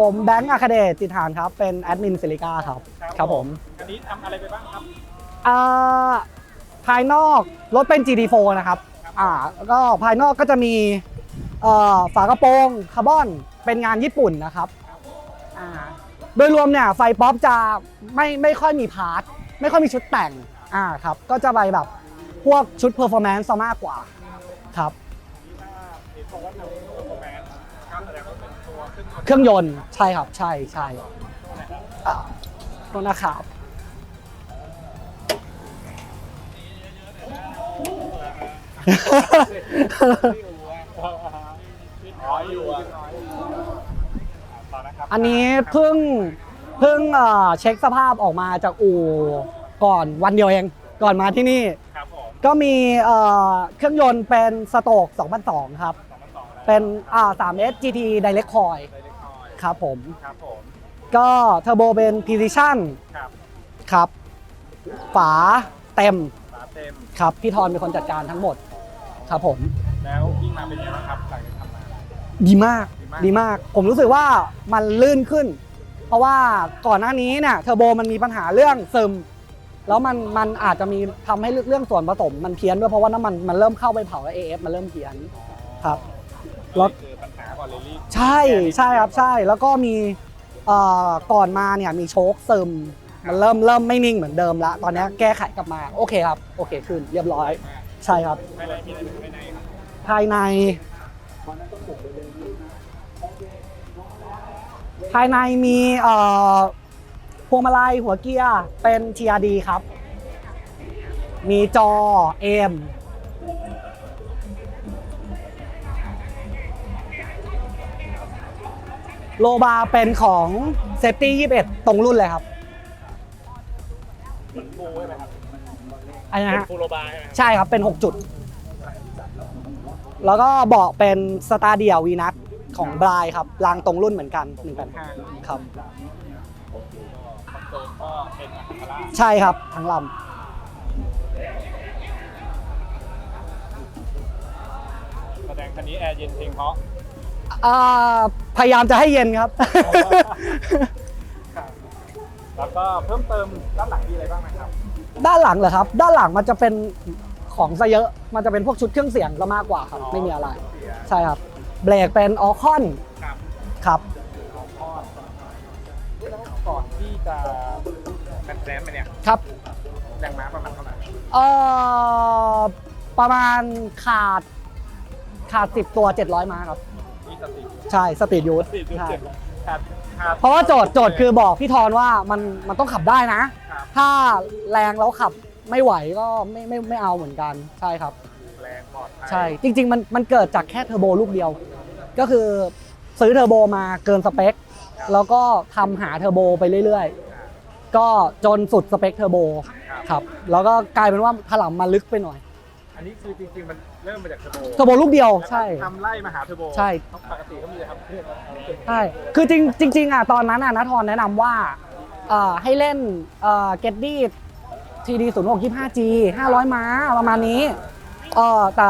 ผมแบงค์อาคาเดชจิตฐานครับ เป็นแอดมินซิลิก้าครับ ครับผม อันนี้ทำอะไรไปบ้างครับอ่าภายนอกรถเป็น GT4 นะครับ อ่าแล้วก็ภายนอกก็จะมีเอ่อฝากระโปรงคาร์บอนเป็นงานญี่ปุ่นนะครับ อ่า โดยรวมเนี่ยไฟป๊อปจะไม่ไม่ค่อยมีพาร์ท ไม่ค่อยมีชุดแต่ง อ่าครับ ก็จะไปแบบพวกชุดเพอร์ฟอร์แมนซ์ซะมากกว่า ครับถ้าเห็นบอกว่าทำตัวแมนก็แสดงว่าเป็นตัว เครื่องยนต์เครื่องยนต์ใช่ครับ ใช่ใช่อ่าโทษนะครับอ๋ออยู่อะต่อนะครับอันนี้เพิ่งเพิ่งเอ่อเช็คสภาพออกมาจากอู่ก่อนวันเดียวเองก่อนมาที่นี่ครับผมก็มีเอ่อเครื่องยนต์เป็นสโตก2002 ครับ เป็นอ่า 3S GT Direct Coil ไดเรกคอยครับผม ครับผมก็เทอร์โบเป็น Precision ครับครับ ฝาเต็มฝาเต็มครับ พี่ทอนเป็นคนจัดการทั้งหมดครับผม แล้ววิ่งมาเป็นยังไงบ้างครับหลังจากทำมา ดีมากดีมาก ดีมาก ผมรู้สึกว่ามันลื่นขึ้น เพราะว่าก่อนหน้านี้เนี่ยเทอร์โบมันมีปัญหาเรื่องซึม แล้วมันมันอาจจะมีทำให้เรื่องส่วนผสมมันเพี้ยนด้วยเพราะว่าน้ำมันมันเริ่มเข้าไปเผาแล้ว AF มันเริ่มเพี้ยนครับ รถคือปัญหาก่อนเลยรีบใช่ใช่ครับใช่แล้วก็มีเอ่อก่อนมาเนี่ยมีโชคซึมมันเริ่มเริ่มไม่นิ่งเหมือนเดิมละตอนนี้แก้ไขกลับมาโอเคครับโอเคขึ้นเรียบร้อยใช่ครับ ภายในมีอะไรภายในครับภายใน ภายในมีเอ่อพวงมาลัยหัวเกียร์เป็น TRD ครับ มีจอ AM โลบาเป็นของเซฟตี้21 ตรงรุ่นเลยครับเหมือนฟูใช่ไหมครับอันนี้เป็นฮะฟูโรบาร์ใช่ไหมครับใช่ครับเป็น 6 จุด แล้วก็เบาะเป็นสตาร์เดียวีนัทของบรายครับรางตรงรุ่นเหมือนกัน185ครับ คอนโซลก็เป็นอะคาร่าใช่ครับทั้งลแสดงคันนี้แอร์เย็นเพียงเพราะำ อ่าพยายามจะให้เย็นครับ ครับ แล้วก็เพิ่มเติมด้านหลังมีอะไรบ้างไหมครับ ด้านหลังเหรอครับ ด้านหลังมันจะเป็นของซะเยอะ มันจะเป็นพวกชุดเครื่องเสียงก็มากกว่าครับ ไม่มีอะไร ใช่ครับ เบรกเป็นออคอนครับ ครับเอาทอดแล้วก่อนที่จะแบนแซมไปเนี่ยครับแรงม้าประมาณเท่าไหร่เอ่อประมาณขาดขาด 10 ตัว 700 ม้าครับที่ สติใช่สปีดยูทสติดูใช่เจ็บขาดขาดเพราะว่าโจทย์โจทย์คือบอกพี่ทอนว่ามันมันต้องขับได้นะ ครับ ถ้าแรงแล้วขับไม่ไหวก็ไม่ไม่ไม่เอาเหมือนกันใช่ครับ แรงปลอดภัยใช่จริง ๆ มันมันเกิดจากแค่เทอร์โบลูกเดียว ก็คือซื้อเทอร์โบมาเกินสเปค แล้วก็ทำหาเทอร์โบไปเรื่อยๆ ก็จนสุดสเปคเทอร์โบครับครับแล้วก็กลายเป็นว่าถลำมาลึกไปหน่อย อันนี้คือจริงๆมัน เริ่มมาจากเทอร์โบเทอร์โบลูกเดียวใช่ ทำไล่มาหาเทอร์โบใช่ ปกติก็มีแต่ทำเครื่องใช่ คือจริงจริงๆอะตอนนั้นอะนัททอนแนะนำว่าเอ่อให้เล่นเอ่อ Get d ทีดีศูนย์หกยี่ห้าจีห้าร้อยม้าประมาณนี้เอ่อแต่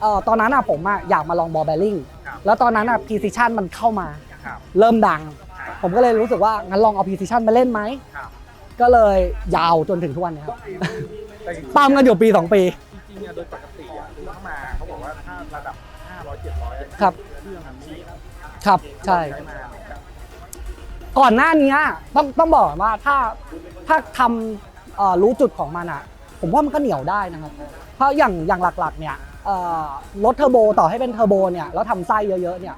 เอ่อตอนนั้นอะผมอะอยากมาลองบอลแบลลิงครับแล้วตอนนั้นอะ Precision มันเข้ามา ครับ เริ่มดัง ผมก็เลยรู้สึกว่างั้นลองเอา Precision มาเล่นไหม ครับ ก็เลยยาวจนถึงทุกวันนี้ครับ แต่จริงๆตามกันอยู่ปี 2 ปี จริงๆอะโดยปก ครับ ครับใช่ ก่อนหน้านี้ต้องต้องบอกว่าถ้าถ้าทำรู้จุดของมันอะ ผมว่ามันก็เหนียวได้นะครับ เพราะอย่างอย่างหลักๆ เนี่ยรถเทอร์โบต่อให้เป็นเทอร์โบเนี่ยแล้วทำไส้เยอะๆเนี่ย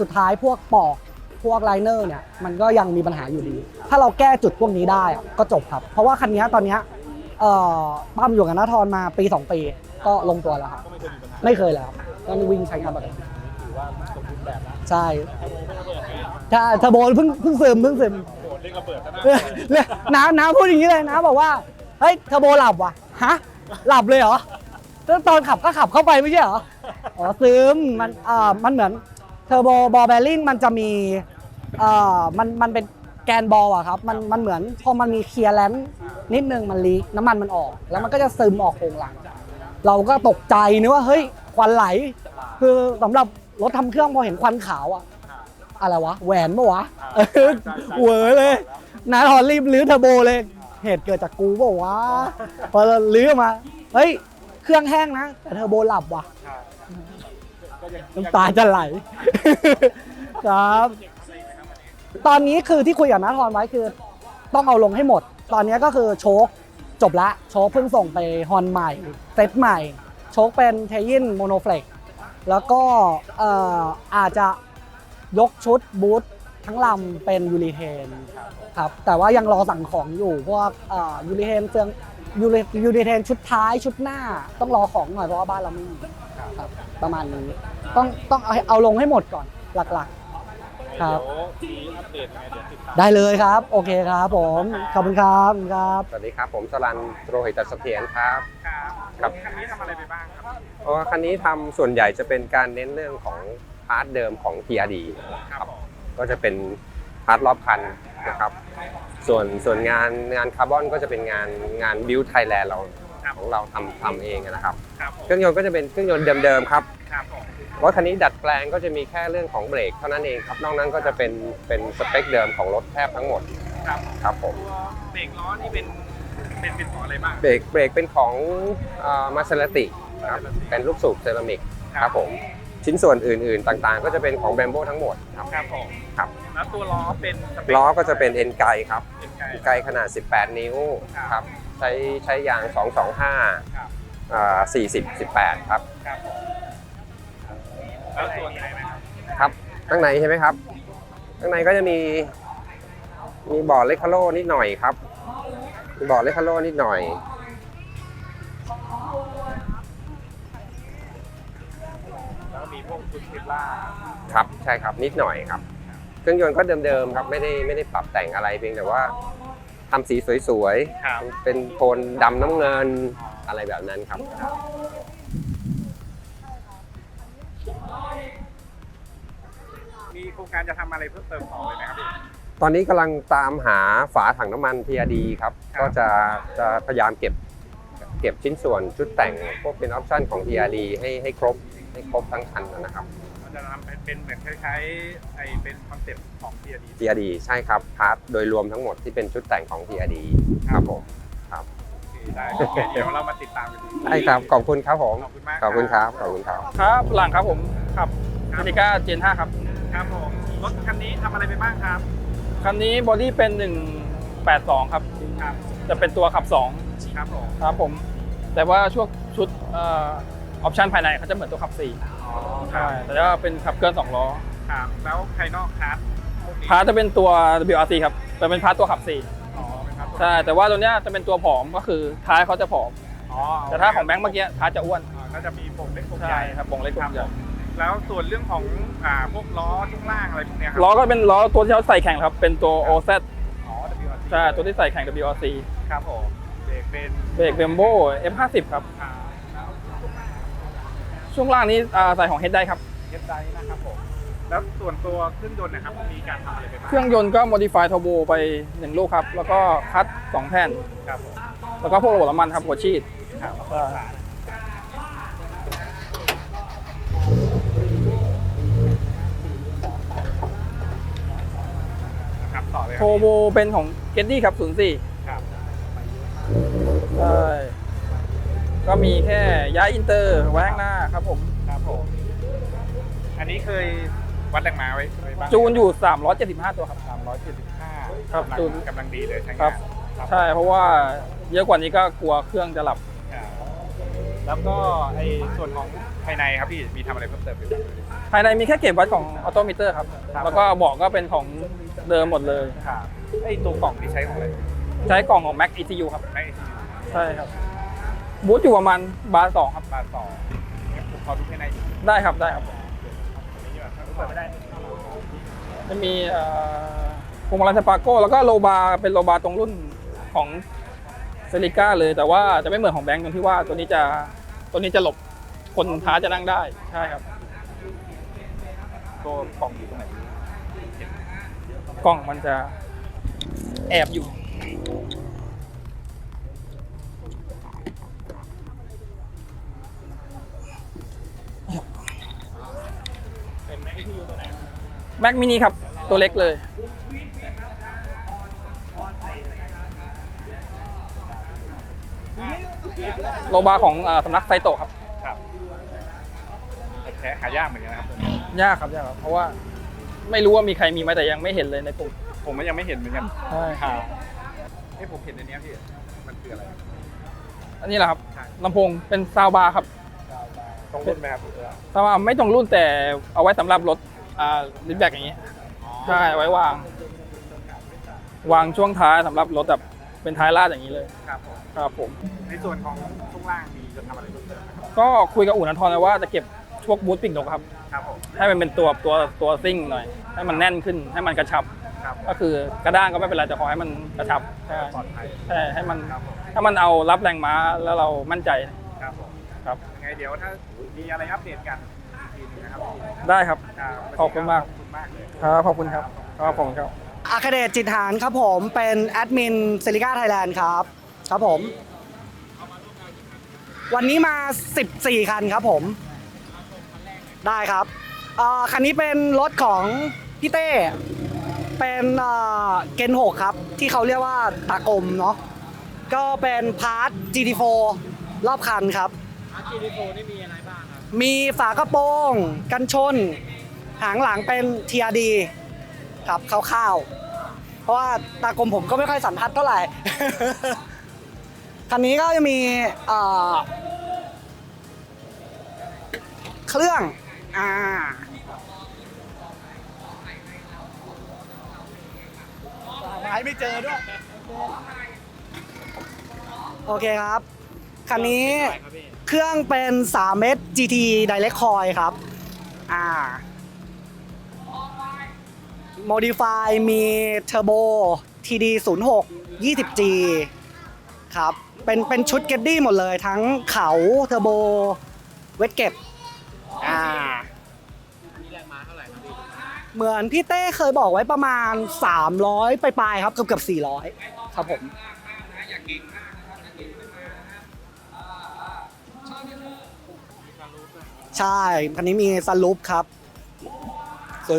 สุดท้ายพวกปอกพวกไลเนอร์เนี่ยมันก็ยังมีปัญหาอยู่ดี ถ้าเราแก้จุดพวกนี้ได้ก็จบครับ เพราะว่าคันนี้ตอนนี้ปั้มอยู่กับนาทรมาปี 2 ปี ก็ลงตัวแล้วครับ ไม่เคยแล้วครับก็วิ่งใช้งานปกติ ถือว่าสมบูรณ์แบบแล้วใช่ ถ้าโมไม่ระเบิดไงถ้าเทอร์โบเพิ่งเพิ่งซึมเพิ่งซึมโดดเรียกระเบิดซะนะเออเนี่ยน้าน้าพูดอย่างนี้เลยนะบอกว่า เฮ้ยเทอร์โบหลับว่ะ ฮะ หลับเลยเหรอแล้วตอนขับก็ขับเข้าไปไม่ใช่เหรอ อ๋อซึมมันเอ่อมันเหมือนเทอร์โบบอลแบริ่งมันจะมีเอ่อมันมันเป็นแกนบอลอะครับ มันมันเหมือนพอมันมีเคลียร์แลนซ์นิดนึงมันลีกน้ำมันมันออก แล้วมันก็จะซึมออกโครงหลัง เราก็ตกใจนึกว่าเฮ้ยควันไหล คือสำหรับ รถทำเครื่องพอเห็นควันขาวอะอะไรวะ แหวนปะวะเอเหวอเลยนาทอนรีบลื้อเทอร์โบเลย เหตุเกิดจากกูเปล่าวะ พอลื้อออกมา เฮ้ย เครื่องแห้งนะ แต่เทอร์โบหลับว่ะก็ยังน้ำตาจะไหล ครับ ตอนนี้คือที่คุยกับนาทอนไว้คือ ต้องเอาลงให้หมด ตอนนี้ก็คือโชคจบละโชคเพิ่งส่งไปฮอนใหม่ เซตใหม่ โชคเป็นเทยินโมโนเฟล็ก แล้วก็เอ่ออาจจะยกชุดบูททั้งลำเป็นยูริเทนครับแต่ว่ายังรอสั่งของอยู่พวกเอ่อยูริเทนเฟืองยูริยูริเทนชุดท้ายชุดหน้าต้องรอของหน่อยเพราะว่าบ้านเราไม่มีครับประมาณนี้ต้องต้องเอาเอาลงให้หมดก่อนหลักๆครับเดี๋ยวมีอัปเดตยังไงเดี๋ยวติดตามได้เลยครับ โอเคครับผมขอบคุณครับขอบคุณครับสวัสดีครับผมสรันโรหิตเสถียรครับครับครับคันนี้ทำอะไรไปบ้างค รับเพราะว่าคันนี้ทำส่วนใหญ่จะเป็นการเน้นเรื่องของพาร์ทเดิมของ TRD ครับผมก็จะเป็นพาร์ทรอบคันนะครับส่วนส่วนงานงานคาร์บอนก็จะเป็นงานงานบิวไทยแลนด์เราครับของเราทำทำเองนะครับครับผมเครื่องยนต์ก็จะเป็นเครื่องยนต์เดิมๆครับครับผมรถคันนี้ดัดแปลงก็จะมีแค่เรื่องของเบรกเท่านั้นเองครับ นอกนั้นก็จะเป็นเป็นสเปคเดิมของรถแทบทั้งหมด ครับครับผมตัวเบรกล้อนี่เป็นเป็นเป็นของอะไรบ้างเบรกเบรกเป็นของมาเซราติ ครับ เป็นลูกสูบเซรามิกครับผม ชิ้นส่วนอื่นๆ ต่างๆ ก็จะเป็นของแบมโบทั้งหมดครับ ครับผมครับ แล้วตัวล้อเป็นสเปคล้อก็จะเป็นเอ็นไกครับเป็นไงเอ็นไกขนาด 18 นิ้วครับครับ ใช้ใช้ยาง 225ครับอ่า40 18 ครับครับผมแล้วตัวไหนไหมครับครับข้างในใช่ไหมครับ ข้างในก็จะมี มีบอร์ดเลคาโลนิดหน่อยครับมีบอร์ดเลคาโลนิดหน่อย ชุดเทสลาครับใช่ครับนิดหน่อยครับ เครื่องยนต์ก็เดิมๆครับไม่ได้ไม่ได้ปรับแต่งอะไรเพียงแต่ว่าทำสีสวยครับ ๆ เป็นโทนดำน้ำเงินอะไรแบบนั้นครับ มีโครงการจะทำอะไรเพิ่มเติมต่อเลยไหมครับพี่ตอนนี้กำลังตามหาฝาถังน้ำมัน TRD ครับ ครับ ก็จะจะพยายามเก็บเก็บชิ้นส่วนชุดแต่งพวกเป็นออปชั่นของ TRD ให้ให้ครบ ให้ครบทั้งคันนะครับมันจะทำเป็นเป็นเหมือนคล้ายๆไอเป็นคอนเซ็ปต์ของ TRD TRD ใช่ครับพาร์ทโดยรวมทั้งหมดที่เป็นชุดแต่งของ TRD ครับผมครับโอเคได้ครับเดี๋ยวเรามาติดตามกันดูได้ครับขอบคุณครับผมขอบคุณมากขอบคุณครับขอบคุณครับครับหลังครับผมขับเมติก้าเจน5ครับครับผมรถคันนี้ทำอะไรไปบ้างครับคันนี้บอดี้เป็น 182 ครับครับจะเป็นตัวขับครับผม2ครับผมแต่ว่าช่วงชุดเออปชั่นภายในเขาจะเหมือนตัวขับอ๋อ4ครัใช่บแต่ว่าเป็นขับเคลื่อน2ล้อครับแล้วภายนอกคัสพวกนี้พาร์ทจะเป็นตัว WRC ครับแต่เป็นพาร์ทตัวขับอ๋อเป็นครับ4ใช่แต่ว่าตัวเนี้ยจะเป็นตัวผอมก็คือท้ายเขาจะผอม อ๋อแต่ถ้าของแบงค์เมื่อกี้ท้ายจะอ้วนอ่าก็จะมีโป่งเล็กโป่งใหใช่ญ่ครับวงเล็กวงใหญ่แล้วส่วนเรื่องของอ่าพวกล้อช่วงล่างอะไรพวกเนี้ยครัล้อก็เป็นล้อตัวที่เขาใส่แข่งครับเป็นตัว OZ อ๋อ WRC ใช่ตัวที่ใส่แข่ง WRC ครับผมเบรกเป็นเบรกเบมโบ F50 ครับ อ่า ช่วงล่างนี้อ่าใส่ของเฮดได้ครับเอฟไดนะครับผมแล้วส่วนตัวเครื่องยนต์นะครับมีการทำอะไรไปบ้างเครื่องยนต์ก็ modify turbo ไป1ลูกครับ แล้วก็คัด2แผ่นครับผมแล้วก็พวกระบบน้ำมันครับหัวฉีดครับใช่ครับต่อเลยคโทรับโบเป็นของ g e t t y ครับ04ครับใช่ ก็มีแค่ย้ายอินเตอร์ไว้ข้างหน้าครับผม ครับผม อันนี้เคยวัดแรงม้าไว้ไว้บ้างจูนอยู่ 375 ตัวครับ สามร้อยเจ็ดสิบห้าครับกำลังจูน กำลังดีเลยใช่ไหม ครับ ใช่เพราะว่าเยอะกว่านี้ก็กลัวเครื่องจะหลับ แล้วก็ไอ้ส่วนของภายในครับพี่มีทำอะไรเพิ่มเติมอยู่ไหมภายในมีแค่เก็บวัดของออโตมิเตอร์ครับ ครับ แล้วก็เบอกก็เป็นของเดิมหมดเลย ครับไอ้ตัวกล่องที่ใช้ของอะไรใช้กล่องของ Mac ECU ครับ ไม่ใช่ครับ บูทอยู่ประมาณบาร์สองครับ บาทต่องั้นผมขอดูภายในนิดนึงได้ครับได้ครับดีกว่าถ้าเปิดไม่ได้จะมีเอ่อพวงมาลัยสปาโก้แล้วก็โลบาร์เป็นโลบาร์ตรงรุ่นของเซริก้าเลย แต่ว่าจะไม่เหมือนของแบงค์ตรงที่ว่าตัวนี้จะตัวนี้จะหลบคนท้าจะนั่งได้ใช่ครับ ตัวกล่องอยู่ตรงไหนกล้องมันจะแอบอยู่ แม็กมินิครับ ตัวเล็กเลย โลบาของสำนักไซโตะครับครับแท้หายากเหมือนกันนะครับยากครับยากครับ เพราะว่าไม่รู้ว่ามีใครมีไหมแต่ยังไม่เห็นเลยในกลุ่มผมก็ยังไม่เห็นเหมือนกันใช่ครับเอ้ผมเห็นในนี้พี่มันคืออะไร อันนี้แหละครับลำโพงเป็นซาวบาร์ครับตรงรุ่นไหมครับซาวบาร์ไม่ตรงรุ่นแต่เอาไว้สำหรับรถ อ่าลิฟแบ็กอย่างนี้ใช่ไว้วาง วางช่วงท้ายสำหรับรถแบบเป็นท้ายลาดอย่างนี้เลยครับผมครับผม ในส่วนของช่วงล่างมีจะทำอะไรเพิ่มเติมไหมครับก็คุยกับอู่นันทรนะว่าจะเก็บพวกบูทปิ่งนกครับ ครับผมให้มันเป็นตัวตัวตัวซิ่งหน่อย ให้มันแน่นขึ้นให้มันกระชับ ครับก็คือกระด้างก็ไม่เป็นไรแต่ขอให้มันกระชับใช่ปลอดภัยใช่ให้มันครับผมถ้ามันเอารับแรงม้าแล้วเรามั่นใจครับผมครับ ยังไงเดี๋ยวถ้ามีอะไรอัปเดตกัน ได้ครับอ่าขอบคุณมาก ขอบคุณมากเลยครับขอบคุณครับครับผมครับอาคาเดชจิตหานครับผมเป็นแอดมินเซริก้าไทยแลนด์ครับ ครับผม วันนี้มา 14 คันครับผม ได้ครับเอ่อคันนี้เป็นรถของพี่เต้ เป็นเกนหกครับ ที่เขาเรียกว่าตากลมเนาะก็เป็นพาร์ท GT4 รอบคันครับ GT4 นี่มี มีฝากระโปรง กันชน หางหลังเป็น TRD ครับคร่าวๆ เพราะว่าตากลมผมก็ไม่ค่อยสันทัดเท่าไหร่ คันนี้ก็จะมีเอ่อเครื่องอ่าหายไม่เจอด้วย โอเคครับ คันนี้เครื่องเป็น 3 เมตร GT Direct Coil ครับ อ่า Modify มี Turbo TD 0 6 20G ครับ เป็นเป็นชุดเกดดี้หมดเลยทั้งเขาเทอร์โบ เวทเก็บ อ่าเหมือนพี่เต้เคยบอกไว้ประมาณ 300 ไปปลายๆครับ เกือบเกือบ400 ครับผม ใช่คันนี้มีซันรูปครับ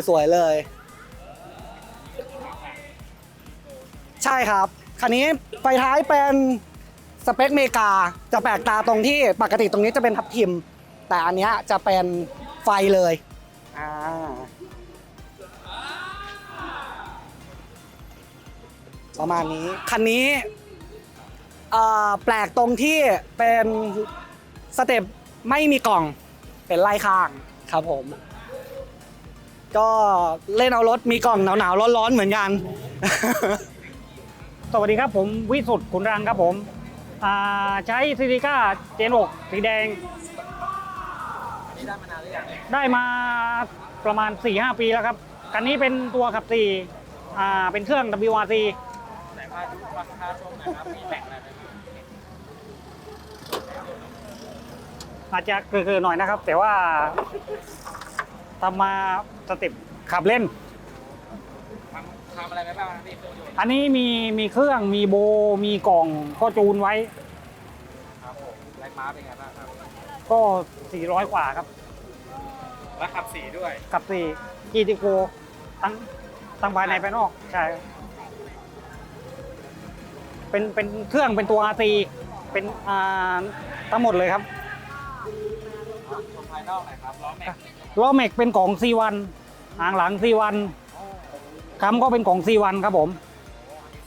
สวยๆเลย ใช่ครับ คันนี้ไฟท้ายเป็นสเปคเมกา จะแปลกตาตรงที่ปกติตรงนี้จะเป็นทับทิม แต่อันเนี้ยจะเป็นไฟเลยอ่าประมาณนี้ คันนี้เอ่อแปลกตรงที่เป็นสเต็ปไม่มีกล่อง เป็นไล่ข้างครับผม ก็เล่นเอารถมีกล่องหนาวๆร้อนๆเหมือนกัน สวัสดีครับผมวิสุทธ์ขุนรังครับผมอ่าใช้ซิลิก้าเจนกสีแดงได้มาประมาณ 4-5 ปีแล้วครับ คันนี้เป็นตัวขับสี่อ่าเป็นเครื่อง WRC อาจจะเกินๆหน่อยนะครับ แต่ว่าทำมาสเต็ปขับเล่น ทำอะไรไปบ้างครับพี่อันนี้มีมีเครื่องมีโบมีกล่องก็จูนไว้ ครับผมแรงม้าเป็นไงบ้างครับก็ 400 กว่าครับ แล้วขับสีด้วย กับสี่กีติโกทั้งทั้งภายในภายนอก ใช่เป็นเป็นเครื่องเป็นตัว RC เป็นอ่าทั้งหมดเลยครับตรง ภายนอกหน่อยครับล้อแม็กล้อแม็กเป็นของ C1 หางหลัง C1 คำก็เป็นของ C1 ครับผม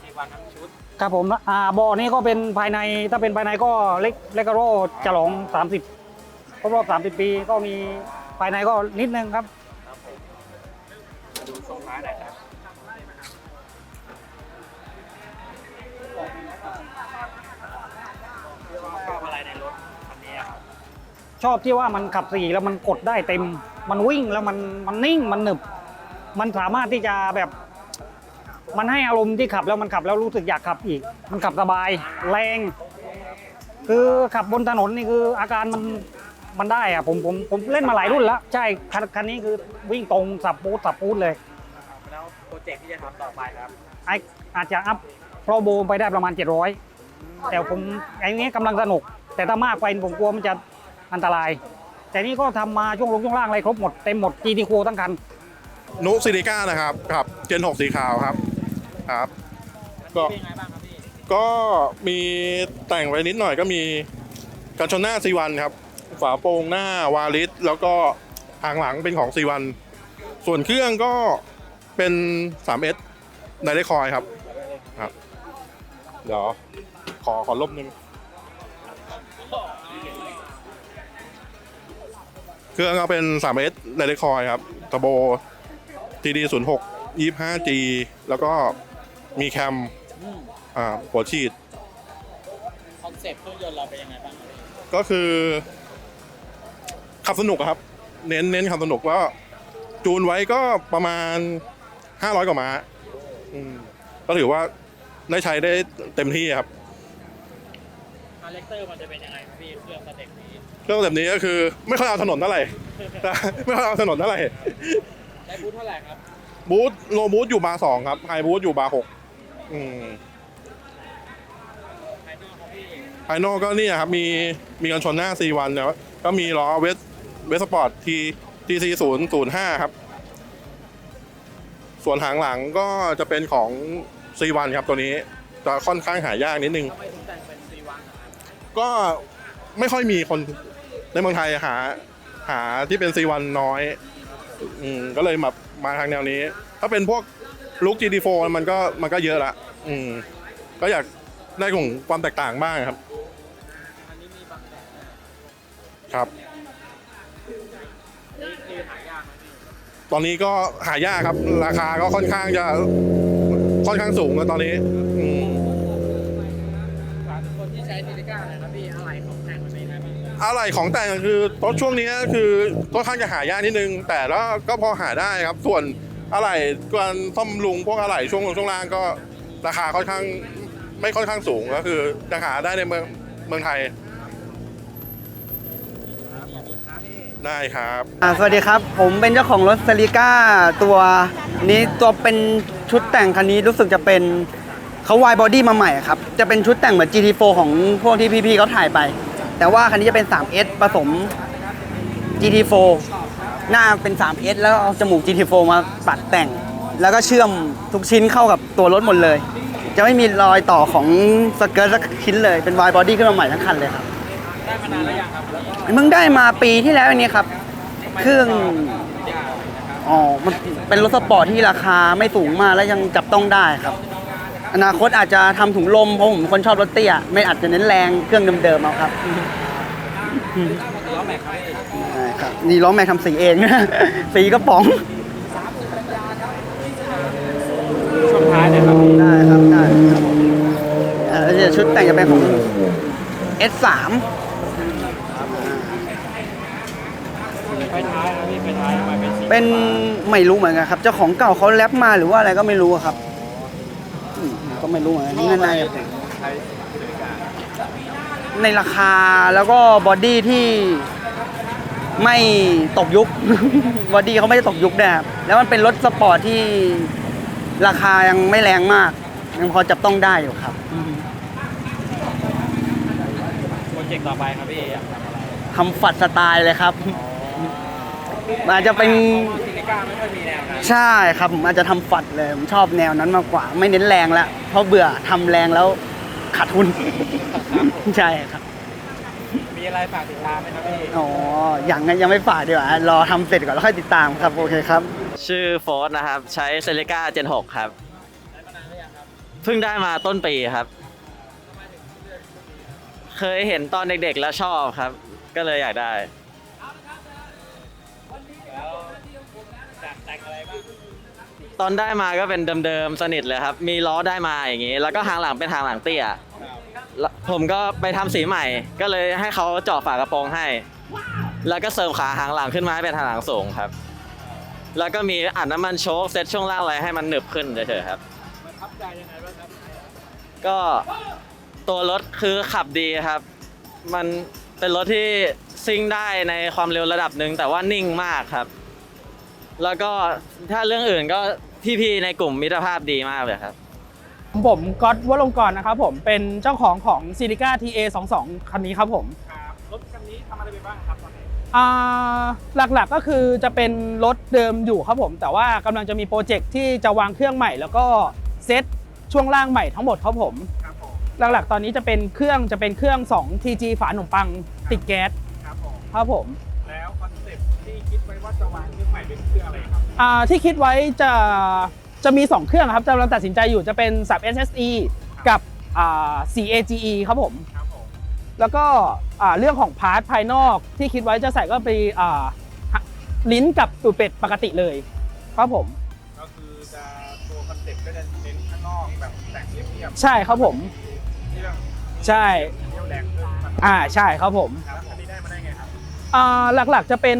สีวันทั้งชุดครับผมอ่าบอนี้ก็เป็นภายในถ้าเป็นภายในก็เล็กเล็กกโรฉลอง 30ครบรอบ 30 ปีก็มีภายในก็นิดนึงครับ ชอบที่ว่ามันขับสี่แล้วมันกดได้เต็ม มันวิ่งแล้วมันมันนิ่งมันหนึบ มันสามารถที่จะแบบ มันให้อารมณ์ที่ขับแล้วมันขับแล้วรู้สึกอยากขับอีก มันขับสบายแรง คือขับบนถนนนี่คืออาการมันมันได้อะผมผมผมเล่นมาหลายรุ่นแล้ว ใช่คันคันนี้คือวิ่งตรงสับปูดสับปูดเลยแล้วโปรเจกต์ที่จะทำต่อไปครับไออาจจะอัพโปรโบไปได้ประมาณ 700 แต่ผมไอ้นี้กำลังสนุก แต่ถ้ามากไปผมกลัวมันจะ อันตราย แต่นี่ก็ทำมาช่วงลงช่วงล่างอะไรครบหมดเต็มหมด GT โคทั้งคันนุซิลิก้านะครับกับเจน6สีขาวครับครับก็ก็มีแต่งไว้นิดหน่อยก็มีกันชนหน้าซีวันครับ ฝาโปร่งหน้าวาลิสแล้วก็หางหลังเป็นของซีวันส่วนเครื่องก็เป็น 3S ไดเรคอยครับครับ เดี๋ยวขอขอลบหนึ่ง เครื่องก็เป็น 3S ไดเรคอยครับตะโบ TD 0 6 25G แล้วก็มีแคมอ่าหัวฉีด คอนเซ็ปต์เครื่องยนต์เราเป็นยังไงบ้างครับพี่ก็คือ ขับสนุกอะครับ เน้นเน้นขับสนุกว่าจูนไว้ก็ประมาณ 500 กว่าม้าอืมก็ถือว่าได้ใช้ได้เต็มที่ครับ คาแรคเตอร์มันจะเป็นยังไงครับพี่เครื่องสเต็ปนี้ เครื่องแบบนี้ก็คือไม่ค่อยเอาถนนเท่าไหร่ ไม่ค่อยเอาถนนเท่าไหร่ได้บูธเท่าไหร่ครับบูธโลบูธอยู่บาร์สองครับไฮบูธอยู่บาร์หกอืมภายนอกครับพี่ภายนอกก็เนี่ยครับมีมีกันชนหน้า C1 เนี่ยก็มีล้อเวสเวสสปอร์ตทีทีซีศูนย์ศูนย์ห้าครับ ส่วนหางหลังก็จะเป็นของ C1 ครับตัวนี้จะค่อนข้างหายากนิดนึง ทำไมถึงแต่งเป็นซีวันนะครับ ก็ไม่ค่อยมีคน ในเมืองไทยหาหาที่เป็น C1 น้อยอืมก็เลยมามาทางแนวนี้ ถ้าเป็นพวกลุค GT4 มันก็มันก็เยอะละอืมก็อยากได้ของความแตกต่างบ้างครับ ครับ ตอนนี้ก็หายากครับ ราคาก็ค่อนข้างจะค่อนข้างสูงแล้วตอนนี้ อะไรของแต่งคือตอนช่วงนี้คือค่อนข้างจะหายากนิดนึง แต่แล้วก็พอหาได้ครับ ส่วนอะไรการซ่อมลุงพวกอะไรช่วงช่วงล่างก็ราคาค่อนข้างไม่ค่อนข้างสูงก็คือจะหาได้ในเมืองเมืองไทยได้ครับสวัสดีครับ ผมเป็นเจ้าของรถเซริก้าตัวนี้ตัวเป็นชุดแต่งคันนี้รู้สึกจะเป็นเขาวายบอดี้มาใหม่ครับ จะเป็นชุดแต่งเหมือน GT4 ของพวกที่พี่ๆเขาถ่ายไป แต่ว่าคันนี้จะเป็น 3S ผสม GT4 หน้าเป็น 3S แล้วเอาจมูก GT4 มาปัดแต่ง แล้วก็เชื่อมทุกชิ้นเข้ากับตัวรถหมดเลย จะไม่มีรอยต่อของสเกิร์ตสักชิ้นเลย เป็นวายบอดี้ขึ้นมาใหม่ทั้งคันเลยครับ ได้มานานแล้วยังครับแล้วก็เพิ่งได้มาปีที่แล้วอันนี้ครับ เครื่อง อ๋อ มันเป็นรถสปอร์ตที่ราคาไม่สูงมากและยังจับต้องได้ครับ อนาคตอาจจะทำถุงลมเพราะผมเป็นคนชอบรถเตี้ยไม่อาจจะเน้นแรงเครื่องเดิมๆเอาครับล้อแม็กครับพี่ใช่ครับนี่ล้อแม็กทำสีเอง สีกระป๋องช่วงท้ายเลยครับได้ครับได้ครับอ่อแล้วเดี๋ยวชุดแต่งจะเป็นของ S3 ไปท้ายนะพี่ไปท้ายทำไมเป็นสีเป็นไม่รู้เหมือนกันครับเจ้าของเก่าเขาแรปมาหรือว่าอะไรก็ไม่รู้อะครับ ก็ไม่รู้เหมือนกันนี่ในในราคาแล้วก็บอดี้ที่ไม่ตกยุค บอดี้เขาไม่ได้ตกยุคนะครับแล้วมันเป็นรถสปอร์ตที่ราคายังไม่แรงมาก ยังพอจับต้องได้อยู่ครับโปรเจกต์ต่อไปครับพี่อยากทำอะไรทำฝัดสไตล์เลยครับ อาจจะเป็น ซิลิก้าไม่ค่อยมีแนวนั้นใช่ครับผมอาจจะทำฝัดเลยผมชอบแนวนั้นมากกว่า ไม่เน้นแรงแล้วเพราะเบื่อทำแรงแล้วขาดทุน ใช่ครับ มีอะไรฝากติดตามไหมครับพี่อ๋อยังยังไม่ฝากดีกว่ารอทำเสร็จก่อนแล้วค่อยติดตามครับ โอเคครับ ชื่อโฟร์นะครับ ใช้เซเลกาเจน6ครับเพิ่งได้มาต้นปีครับเคยเห็นตอนเด็กๆแล้วชอบครับ ก็เลยอยากได้ ตอนได้มาก็เป็นเดิมๆสนิทเลยครับ มีล้อได้มาอย่างงี้ แล้วก็หางหลังเป็นหางหลังเตี้ยแล้วผมก็ไปทำสีใหม่ ก็เลยให้เขาเจาะฝากระโปรงให้ แล้วก็เสริมขาหางหลังขึ้นมาให้เป็นหางหลังสูงครับ แล้วก็มีอัดน้ำมันโชคเซ็ตช่วงล่างอะไรให้มันหนึบขึ้นเฉยๆครับ ประทับใจยังไงบ้างครับก็ตัวรถคือขับดีครับ มันเป็นรถที่ซิ่งได้ในความเร็วระดับหนึ่งแต่ว่านิ่งมากครับ แล้วก็ถ้าเรื่องอื่นก็ พี่ๆในกลุ่มมิตรภาพดีมากเลยครับ ผมก๊อตวลงกรนะครับผมเป็นเจ้าของของ s i l i c a TA 22คันนี้ครับผมครับรถคันนี้ทำอะไรไปบ้างครับตอนนี้อ่าหลักๆก็คือจะเป็นรถเดิมอยู่ครับผมแต่ว่ากำลังจะมีโปรเจกต์ที่จะวางเครื่องใหม่ แล้วก็เซตช่วงล่างใหม่ทั้งหมดครับผมครับผมหลักๆ ตอนนี้จะเป็นเครื่องจะเป็นเครื่อง 2 TG ฝาขนมปังติดแก๊สครับผมครับผม ที่คิดไว้จะจะมี 2 เครื่องครับกำลังตัดสินใจอยู่จะเป็นสับ SSE กับอ่า 4AGE ครับผมครับผม แล้วก็อ่าเรื่องของพาร์ทภายนอกที่คิดไว้จะใส่ก็ไปนอ่าฮะลิ้นกับตูดเป็ดปกติเลย ครับผม ก็คือจะตัวคอนเซ็ปต์ก็จะเน้นข้างนอกแบบแต่งเรียบใช่ครับผมๆเครื่องใช่เรี่ยวแรงเพิ่มขึ้นมาอ่าใช่ครับผมครับอันนี้ได้มาได้ไงครับอ่าหลักๆจะเป็น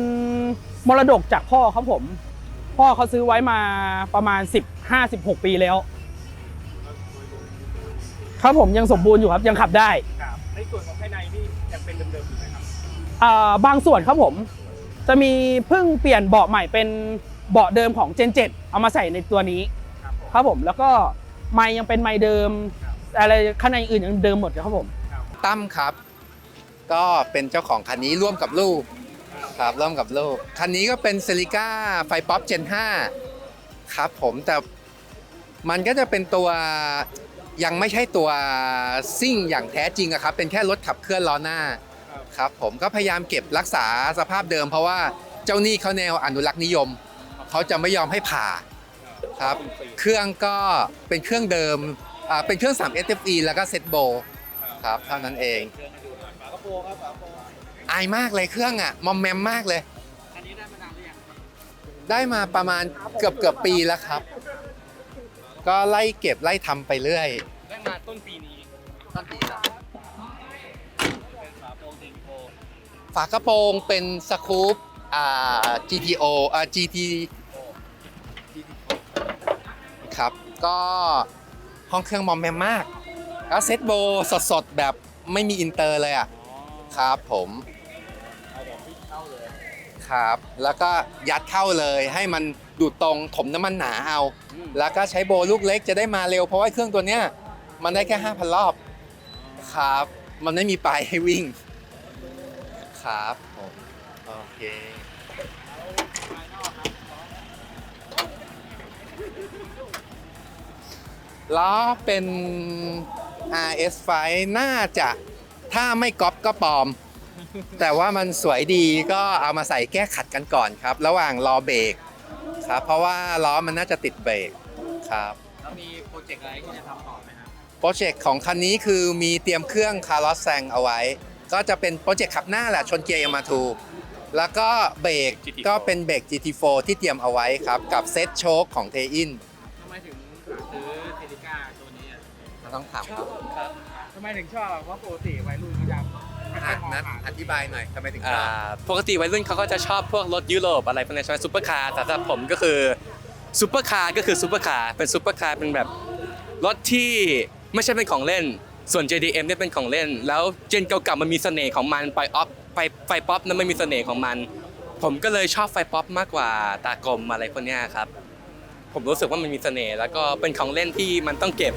มรดกจากพ่อครับผม พ่อเขาซื้อไว้มาประมาณ10 56ปีแล้ว ครับผมยังสมบูรณ์อยู่ครับยังขับได้ครับในส่วนของภายในนี่ยังเป็นเดิมๆอยู่ไหมครับอ่าบางส่วนครับผม จะมีเพิ่งเปลี่ยนเบาะใหม่เป็นเบาะเดิมของ Gen 7 เอามาใส่ในตัวนี้ ครับผมครับผมแล้วก็ไม้ยังเป็นไม้เดิม อะไรข้างในอื่นยังเดิมหมดเลยครับผม ตั้มครับ ก็เป็นเจ้าของคันนี้ร่วมกับลูก ครับร่วมกับลูก คันนี้ก็เป็นเซริก้าไฟป๊อป Gen 5 ครับผมแต่มันก็จะเป็นตัวยังไม่ใช่ตัวซิ่งอย่างแท้จริงอะครับ เป็นแค่รถขับเคลื่อนล้อหน้าครับผมก็พยายามเก็บรักษาสภาพเดิม เพราะว่าเจ้าหนี้เขาแนวอนุรักษ์นิยม เขาจะไม่ยอมให้ผ่าครับ เครื่องก็เป็นเครื่องเดิมอ่าเป็นเครื่อง3 SFE แล้วก็เซตโบครับเท่านั้นเองอาย มากเลยเครื่องอะมอมแมมมากเลยได้มาประมาณเกือบเกือบปีแล้วครับ ก็ไล่เก็บไล่ทำไปเรื่อย ได้มาต้นปีนี้ต้นปีละฝากระโปรงเป็นสกูปอ่า GTO อ่า GT ครับ ก็ห้องเครื่องมอมแมมมากแล้วเซตโบสดๆ แบบไม่มีอินเตอร์เลยอะ ครับผม ครับ แล้วก็ยัดเข้าเลยให้มันดูดตรงถมน้ำมันหนาเอา แล้วก็ใช้โบลูกเล็กจะได้มาเร็วเพราะว่าเครื่องตัวเนี้ยมันได้แค่5,000รอบครับ มันไม่มีปลายให้วิ่ง ครับผมโอเคล้อเป็น RS5 น่าจะถ้าไม่ก๊อปก็ปลอม แต่ว่ามันสวยดีก็เอามาใส่แก้ขัดกันก่อนครับ ระหว่างรอเบรกครับ เพราะว่าล้อมันน่าจะติดเบรกครับแล้วมีโปรเจกต์อะไรที่จะทำต่อไหมครับโปรเจกต์ของคันนี้คือมีเตรียมเครื่องคาร์ลอสแซงเอาไว้ ก็จะเป็นโปรเจกต์ขับหน้าแหละชนเกียร์ยามาทูแล้วก็เบรก GT4 ก็เป็นเบรก GT4 ที่เตรียมเอาไว้ครับ กับเซตโชคของเทอินทำไมถึงซื้อเซริก้าตัวนี้อะต้องถามครับครับทำไมถึงชอบอะเพราะปกติ ไม่ค่อะอยมองนัดอธิบายหน่อยทำไมถึงชอ่อบาปกติวัยรุ่นเขาก็จะชอบพวกรถยุโรปอะไรพวกนี้ใช่ไหมซูเปอร์คาร์แต่สำหรับผมก็คือซูเปอร์คาร์ก็คือซูเปอร์คาร์เป็นซูเปอร์คาร์เป็นแบบรถที่ไม่ใช่เป็นของเล่น ส่วน JDM เนี่ยเป็นของเล่น แล้วเจนเก่าๆมันมีเสน่ห์ของมันไฟออฟไฟไฟป๊อปนั้นมันมีเสน่ห์ของมัน ผมก็เลยชอบไฟป๊อปมากกว่าตากลมอะไรพวกเนี้ยครับ ผมรู้สึกว่ามันมีเสน่ห์แล้วก็เป็นของเล่นที่มันต้องเก็บ